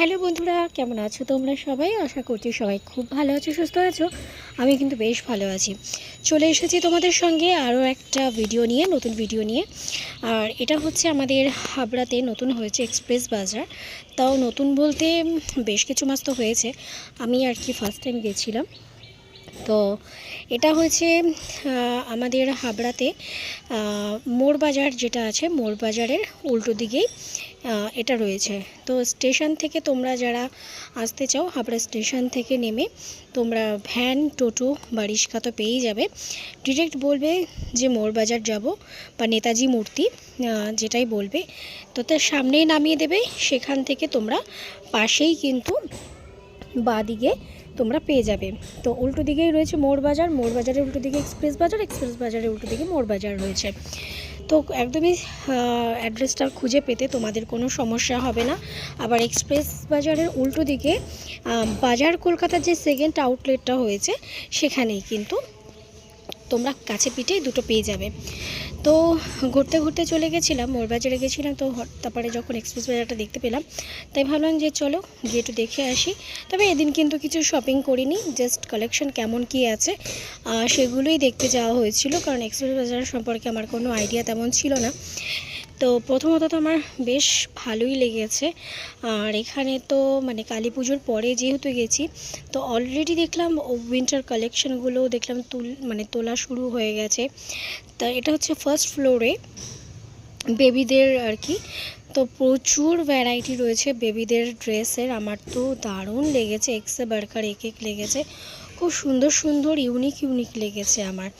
Hello বন্ধুরা, কেমন আছো তোমরা সবাই? আশা করছি সবাই খুব ভালো আছো, সুস্থ আছো। আমি কিন্তু বেশ ভালো আছি। চলে এসেছি তোমাদের সঙ্গে আরও একটা ভিডিও নিয়ে, নতুন ভিডিও নিয়ে। আর এটা হচ্ছে আমাদের হাবড়াতে নতুন হয়েছে এক্সপ্রেস বাজার। তাও নতুন বলতে বেশ কিছু মাস তো হয়েছে। আমি আর কি ফার্স্ট টাইম গেছিলাম। তো এটা হয়েছে আমাদের হাবড়াতে মোড় বাজার যেটা আছে, মোড় বাজারের উল্টো দিকেই। এটা রয়েছে। তো স্টেশন থেকে তোমরা যারা আসতে চাও, হাবড়া স্টেশন থেকে নেমে তোমরা ভ্যান, টোটো বা রিক্সা তো পেয়েই যাবে। ডিরেক্ট বলবে যে মোড় বাজার যাব বা নেতাজি মূর্তি যেটাই বলবে। তো তার সামনেই নামিয়ে দেবে, সেখান থেকে তোমরা পাশেই কিন্তু বাদিকে তোমরা পেয়ে যাবে। তো উল্টো দিকেই রয়েছে মোড় বাজার মোড় বাজারের উল্টো দিকে এক্সপ্রেস বাজার এক্সপ্রেস বাজারের উল্টো দিকে মোড় বাজার রয়েছে। তো একদমই অ্যাড্রেসটা খুঁজে পেতে তোমাদের কোনো সমস্যা হবে না। আবার এক্সপ্রেস বাজারের উল্টো দিকে বাজার কলকাতার যে সেকেন্ড আউটলেটটা হয়েছে, সেখানেই কিন্তু তোমরা কাছে পিঠেই দুটো পেয়ে যাবে। তো ঘুরতে ঘুরতে চলে গেছিলাম মোরবাজারে গেছিলাম, তো তারপরে যখন এক্সপ্রেস বাজারটা দেখতে পেলাম, তাই ভাবলাম যে চলো গিয়ে একটু দেখে আসি। তবে এদিন কিন্তু কিছু শপিং করিনি জাস্ট কালেকশন কেমন কি আছে সেগুলোই দেখতে যাওয়া হয়েছিল, কারণ এক্সপ্রেস বাজার সম্পর্কে আমার কোনো আইডিয়া তেমন ছিল না। তো প্রথমত তো আমার বেশ ভালোই লেগেছে। আর এখানে তো মানে কালী পুজোর পরে যেহেতু গেছি, তো অলরেডি দেখলাম উইন্টার কালেকশনগুলো দেখলাম তুল মানে তোলা শুরু হয়ে গেছে। তা এটা হচ্ছে ফার্স্ট ফ্লোরে বেবিদের আর কি। তো প্রচুর ভ্যারাইটি রয়েছে বেবিদের ড্রেসের আমার তো দারুণ লেগেছে, এক্সে বার্কার এক এক লেগেছে। খুব সুন্দর সুন্দর ইউনিক ইউনিক লেগেছে আমার।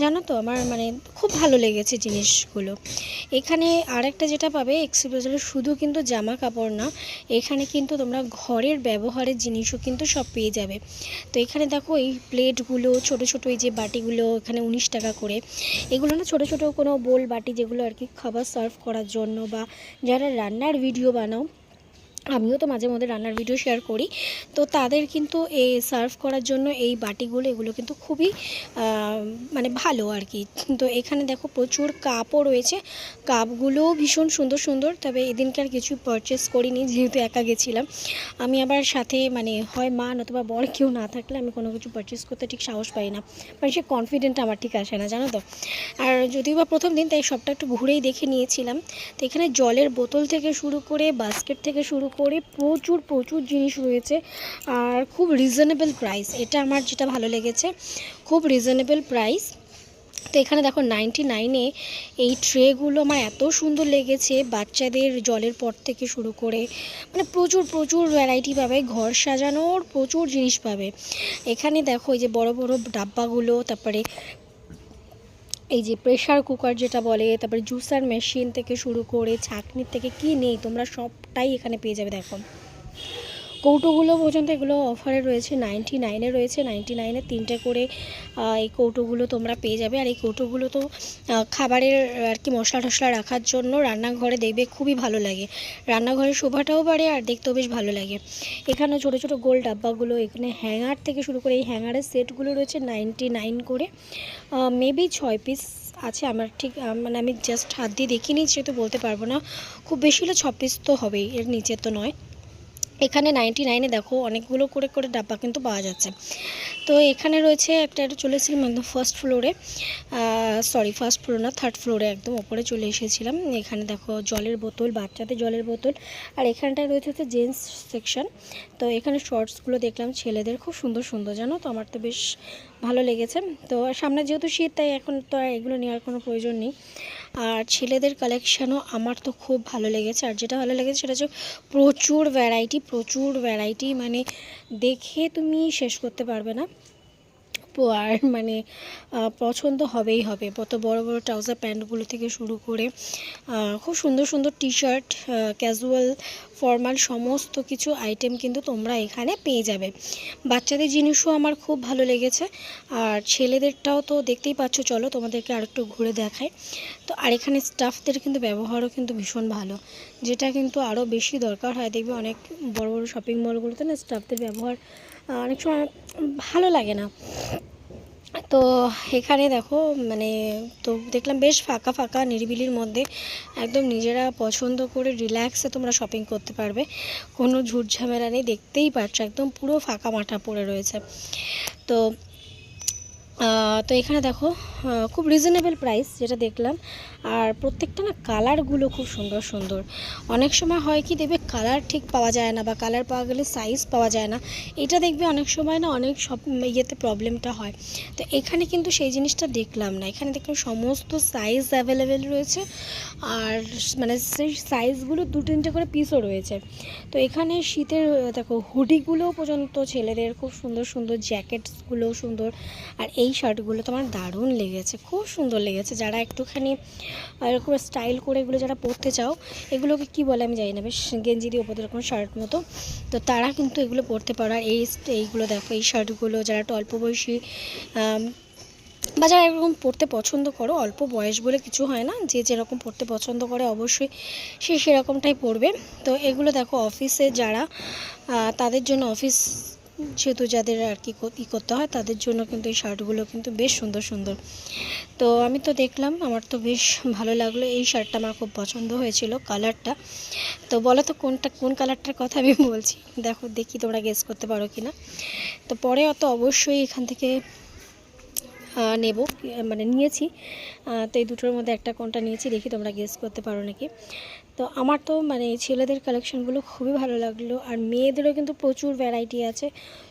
জানো তো, আমার মানে খুব ভালো লেগেছে জিনিসগুলো। এখানে আরেকটা যেটা পাবে এক্সপ্রেসে শুধু কিন্তু জামা কাপড় না, এখানে কিন্তু তোমরা ঘরের ব্যবহারের জিনিসও কিন্তু সব পেয়ে যাবে। তো এখানে দেখো, এই প্লেটগুলো, ছোট ছোট এই যে বাটিগুলো, এখানে উনিশ টাকা করে। এগুলো না, ছোট ছোট কোনো বোল বাটি যেগুলো আর কি খাবার সার্ভ করার জন্য বা যারা রান্নার ভিডিও বানাও আমিও তো মাঝে মধ্যে রান্নার ভিডিও শেয়ার করি। তো তাদের কিন্তু এই সার্ভ করার জন্য এই বাটিগুলো, এগুলো কিন্তু খুবই মানে ভালো আর কি। তো এখানে দেখো প্রচুর কাপও রয়েছে। কাপগুলোও ভীষণ সুন্দর সুন্দর। তবে এদিনকার কিছু পারচেস করিনি, যেহেতু একা গেছিলাম। আমি আবার সাথে মানে হয় মা নতুবা বর কেউ না থাকলে আমি কোনো কিছু পারচেস করতে ঠিক সাহস পাই না। মানে সে কনফিডেন্ট আমার ঠিক আসে না, জানো তো? আর যদিও বা প্রথম দিন, তাই সবটা একটু ঘুরেই দেখে নিয়েছিলাম। তো এখানে জলের বোতল থেকে শুরু করে বাস্কেট থেকে শুরু করে প্রচুর প্রচুর জিনিস রয়েছে আর খুব রিজনেবল প্রাইস এটা আমার যেটা ভালো লেগেছে, খুব রিজনেবল প্রাইস তো এখানে দেখো নাইনটি নাইনে এই ট্রেগুলো আমার এত সুন্দর লেগেছে, বাচ্চাদের জলের পট থেকে শুরু করে মানে প্রচুর প্রচুর ভ্যারাইটি পাবে, ঘর সাজানোর প্রচুর জিনিস পাবে। এখানে দেখো এই যে বড় বড় ডাব্বাগুলো, তারপরে এই যে প্রেশার কুকার যেটা বলে, তারপরে জুসার মেশিন থেকে শুরু করে ছাঁকনির থেকে কি নেই, তোমরা সবটাই এখানে পেয়ে যাবে, দেখো। কৌটোগুলো পর্যন্ত এগুলো অফারে রয়েছে নাইনটি নাইনে রয়েছে নাইনটি নাইনে তিনটে করে এই কৌটোগুলো তোমরা পেয়ে যাবে। আর এই কৌটোগুলো তো খাবারের আর কি মশলা টশলা রাখার জন্য রান্নাঘরে দেখবে খুবই ভালো লাগে। রান্নাঘরের শোভাটাও বাড়ে আর দেখতেও বেশ ভালো লাগে। এখানে ছোট ছোট গোল ডাব্বাগুলো, এখানে হ্যাঙ্গার থেকে শুরু করে এই হ্যাঙ্গারের সেটগুলো রয়েছে নাইনটি নাইন করে মেবি ছয় পিস আছে, আমার ঠিক মানে আমি জাস্ট হাত দিয়ে দেখিনি, সেহেতু বলতে পারব না। খুব বেশি হলে ছ পিস তো হবেই, এর নিচে তো নয়। এখানে নাইনটি নাইনে দেখো অনেকগুলো করে করে ডাব্বা কিন্তু পাওয়া যাচ্ছে। তো এখানে রয়েছে একটা এটা চলে এসেছিলাম একদম ফার্স্ট ফ্লোরে সরি ফার্স্ট ফ্লোর না থার্ড ফ্লোরে একদম ওপরে চলে এসেছিলাম। এখানে দেখো জলের বোতল, বাচ্চাদের জলের বোতল। আর এখানটায় রয়েছে হচ্ছে জেন্টস সেকশন তো এখানে শর্টসগুলো দেখলাম ছেলেদের। খুব সুন্দর সুন্দর, জানো তো? আমার তো বেশ ভালো লেগেছে। তো সামনে যেহেতু শীত, তাই এখন তো এগুলো নেওয়ার কোনো প্রয়োজন নেই। আর ছেলেদের কালেকশানও আমার তো খুব ভালো লেগেছে। আর যেটা ভালো লেগেছে সেটা হচ্ছে প্রচুর ভ্যারাইটি প্রচুর ভ্যারাইটি মানে দেখে তুমি শেষ করতে পারবে না। আর মানে পছন্দ হবেই হবে। কত বড় বড় ট্রাউজার প্যান্টগুলো থেকে শুরু করে খুব সুন্দর সুন্দর টি শার্ট ক্যাজুয়াল ফর্মাল সমস্ত কিছু আইটেম কিন্তু তোমরা এখানে পেয়ে যাবে। বাচ্চাদের জিনিসও আমার খুব ভালো লেগেছে। আর ছেলেদেরটাও তো দেখতেই পাচ্ছ, চলো তোমাদেরকে আরেকটু ঘুরে দেখায় তো আর এখানে স্টাফদের কিন্তু ব্যবহারও কিন্তু ভীষণ ভালো। যেটা কিন্তু আরও বেশি দরকার হয়। দেখবে অনেক বড় বড় শপিং মলগুলোতে না স্টাফদের ব্যবহার অনেক সময় ভালো লাগে না। তো এখানে দেখো মানে তো দেখলাম বেশ ফাঁকা ফাঁকা, নিরিবিলির মধ্যে একদম নিজেরা পছন্দ করে রিল্যাক্সে তোমরা শপিং করতে পারবে। কোনো ঝামেলা নেই, দেখতেই পাচ্ছ একদম পুরো ফাঁকা মাঠা পড়ে রয়েছে। তো তো এখানে দেখো খুব রিজনেবল প্রাইস যেটা দেখলাম। আর প্রত্যেকটা না কালারগুলো খুব সুন্দর সুন্দর। অনেক সময় হয় কি দেখবে কালার ঠিক পাওয়া যায় না বা কালার পাওয়া গেলে সাইজ পাওয়া যায় না। এটা দেখবে অনেক সময় না অনেক সব ইয়েতে প্রবলেমটা হয়। তো এখানে কিন্তু সেই জিনিসটা দেখলাম না। এখানে দেখলাম সমস্ত সাইজ অ্যাভেলেবেল রয়েছে। আর মানে সেই সাইজগুলো দু তিনটে করে পিসও রয়েছে। তো এখানে শীতের, দেখো হুডিগুলো পর্যন্ত ছেলেদের খুব সুন্দর সুন্দর জ্যাকেটসগুলো সুন্দর। আর এই শার্টগুলো তো আমার দারুণ লেগেছে, খুব সুন্দর লেগেছে। যারা একটুখানি আহ, এরকম স্টাইল করে এগুলো যারা পরতে চাও এগুলোকে কি বলে আমি জানি না বেশ গেঞ্জি দিয়ে ওপর এরকম শার্ট মতো। তো তারা কিন্তু এগুলো পরতে পারো। আর এই এইগুলো দেখো এই শার্টগুলো যারা একটু অল্প বয়সী বা যারা এরকম পড়তে পছন্দ করো অল্প বয়স বলে কিছু হয় না যে যেরকম পড়তে পছন্দ করে অবশ্যই সে সেরকমটাই পড়বে। তো এগুলো দেখো অফিসে যারা তাদের জন্য অফিস যেহেতু যাদের আর কি ই করতে হয় তাদের জন্য কিন্তু এই শার্টগুলো কিন্তু বেশ সুন্দর সুন্দর। তো আমি তো দেখলাম, আমার তো বেশ ভালো লাগল। এই শার্টটা আমার খুব পছন্দ হয়েছিল কালারটা। তো বলো তো কোনটা, কোন কালারটার কথা আমি বলছি? দেখো, দেখি তোমরা গেস করতে পারো কি না তো পরে অত অবশ্যই এখান থেকে নেব মানে নিয়েছি। তো এই দুটোর মধ্যে একটা কোনটা নিয়েছি দেখি তোমরা গেস করতে পারো নাকি। তো আমার তো মানে ছেলেদের কালেকশানগুলো খুবই ভালো লাগল। আর মেয়েদেরও কিন্তু প্রচুর ভ্যারাইটি আছে।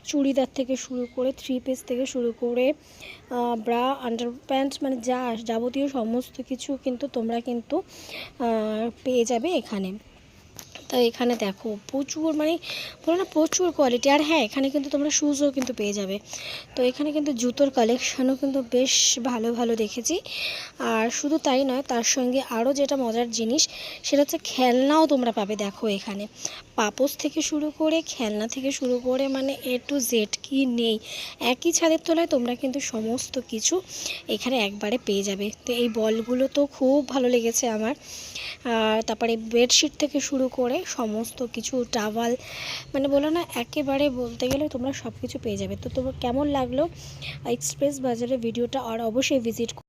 চুড়িদার থেকে শুরু করে থ্রি পিস থেকে শুরু করে ব্রা আন্ডার প্যান্ট মানে যা যাবতীয় সমস্ত কিছু কিন্তু তোমরা কিন্তু পেয়ে যাবে এখানে। তো এখানে দেখো প্রচুর মানে বলো না প্রচুর কোয়ালিটি আর হ্যাঁ এখানে কিন্তু তোমরা শ্যুজও কিন্তু পেয়ে যাবে। তো এখানে কিন্তু জুতোর কালেকশানও কিন্তু বেশ ভালো ভালো দেখেছি। আর শুধু তাই নয়, তার সঙ্গে আরও যেটা মজার জিনিস, সেটা হচ্ছে খেলনাও তোমরা পাবে, দেখো এখানে। পাপোস থেকে শুরু করে, খেলনা থেকে শুরু করে মানে এ টু জেড কি নেই, একই ছাদের তলায় তোমরা কিন্তু সমস্ত কিছু এখানে একবারে পেয়ে যাবে। তো এই বলগুলো তো খুব ভালো লেগেছে আমার। আর তারপরে বেডশিট থেকে শুরু করে সমস্ত কিছু, টাওয়াল মানে বলো না, একেবারে বলতে গেলে তোমরা সব কিছু পেয়ে যাবে। তো তোমার কেমন লাগল? এক্সপ্রেস বাজারের ভিডিওটা আর অবশ্যই ভিজিট